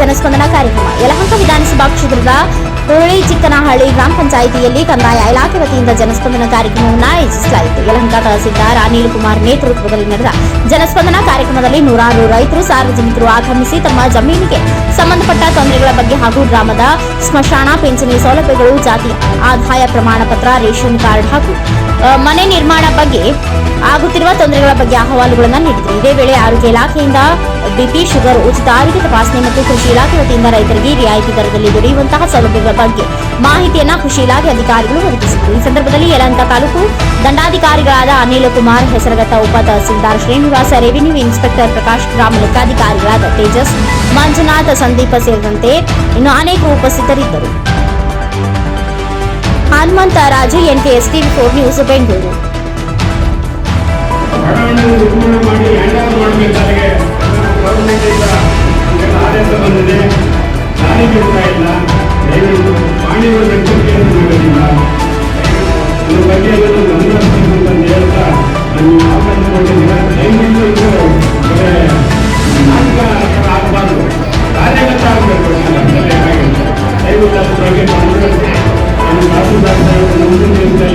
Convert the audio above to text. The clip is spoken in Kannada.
ಜನಸ್ಪಂದನ ಕಾರ್ಯಕ್ರಮ. ಯಲಹಂಕ ವಿಧಾನಸಭಾ ಕ್ಷೇತ್ರದ ಹುರುಳಿ ಚಿಕ್ಕನಹಳ್ಳಿ ಗ್ರಾಮ ಪಂಚಾಯಿತಿಯಲ್ಲಿ ಕಂದಾಯ ಇಲಾಖೆ ವತಿಯಿಂದ ಜನಸ್ಪಂದನ ಕಾರ್ಯಕ್ರಮವನ್ನು ಆಯೋಜಿಸಲಾಯಿತು. ಯಲಹಂಕ ತಹಸೀಲ್ದಾರ್ ಅನಿಲ್ ಕುಮಾರ್ ನೇತೃತ್ವದಲ್ಲಿ ನಡೆದ ಜನಸ್ಪಂದನ ಕಾರ್ಯಕ್ರಮದಲ್ಲಿ ನೂರಾರು ರೈತರು, ಸಾರ್ವಜನಿಕರು ಆಗಮಿಸಿ ತಮ್ಮ ಜಮೀನಿಗೆ ಸಂಬಂಧಪಟ್ಟ ತೊಂದರೆಗಳ ಬಗ್ಗೆ ಹಾಗೂ ಗ್ರಾಮದ ಸ್ಮಶಾನ, ಪಿಂಚಣಿ ಸೌಲಭ್ಯಗಳು, ಜಾತಿ ಆದಾಯ ಪ್ರಮಾಣ ಪತ್ರ, ರೇಷನ್ ಕಾರ್ಡ್ ಹಾಗೂ ಮನೆ ನಿರ್ಮಾಣ ಬಗ್ಗೆ ಆಗುತ್ತಿರುವ ತೊಂದರೆಗಳ ಬಗ್ಗೆ ಅಹವಾಲುಗಳನ್ನು ನೀಡಿದರು. ಇದೇ ವೇಳೆ ಆರೋಗ್ಯ ಇಲಾಖೆಯಿಂದ ಬಿಪಿ ಶುಗರ್ ಉಚಿತ ಆರೋಗ್ಯ ತಪಾಸಣೆ ಮತ್ತು ಕೃಷಿ ಇಲಾಖೆ ವತಿಯಿಂದ ರೈತರಿಗೆ ರಿಯಾಯಿತಿ ದರದಲ್ಲಿ ದೊರೆಯುವಂತಹ ಸೌಲಭ್ಯಗಳ ಬಗ್ಗೆ ಮಾಹಿತಿಯನ್ನು ಕೃಷಿ ಇಲಾಖೆ ಅಧಿಕಾರಿಗಳು ಒದಗಿಸಿದರು. ಈ ಸಂದರ್ಭದಲ್ಲಿ ಯಲಹಂಕ ತಾಲೂಕು ದಂಡಾಧಿಕಾರಿಗಳಾದ ಅನಿಲ್ ಕುಮಾರ್ ಹೆಸರಗತ್ತ ಉಪ ತಹಸೀಲ್ದಾರ್ ಶ್ರೀನಿವಾಸ, ರೆವಿನ್ಯೂ ಇನ್ಸ್ಪೆಕ್ಟರ್ ಪ್ರಕಾಶ್ ಗ್ರಾಮ ಲೆಕ್ಕಾಧಿಕಾರಿಗಳಾದ ತೇಜಸ್, ಮಂಜುನಾಥ ಸಂದೀಪ ಸೇರಿದಂತೆ ಇನ್ನು ಅನೇಕ ಉಪಸ್ಥಿತರಿದ್ದರು. Hanumantha Raju, NKS TV four news, Bengaluru. ಮಾನವೀಯ ವ್ಯಕ್ತಿಯನ್ನು ನೀಡಲಿಲ್ಲ ಇದ್ರ ಬಗ್ಗೆ ಅದನ್ನು ಗಮನಿಸಬೇಕಂತ ಹೇಳ್ತಾ ನಾನು ಮಾತನಾಡಿಕೊಂಡು ದಯವಿಟ್ಟು ಇದು ಬರೇ ನಾಟಕ ಆಗಬಾರ್ದು ಕಾರ್ಯಗತ ಆಗಬೇಕು ದಯವಿಟ್ಟು ಅದ್ರ ಬಗ್ಗೆ ನಾನು ಕಾಸು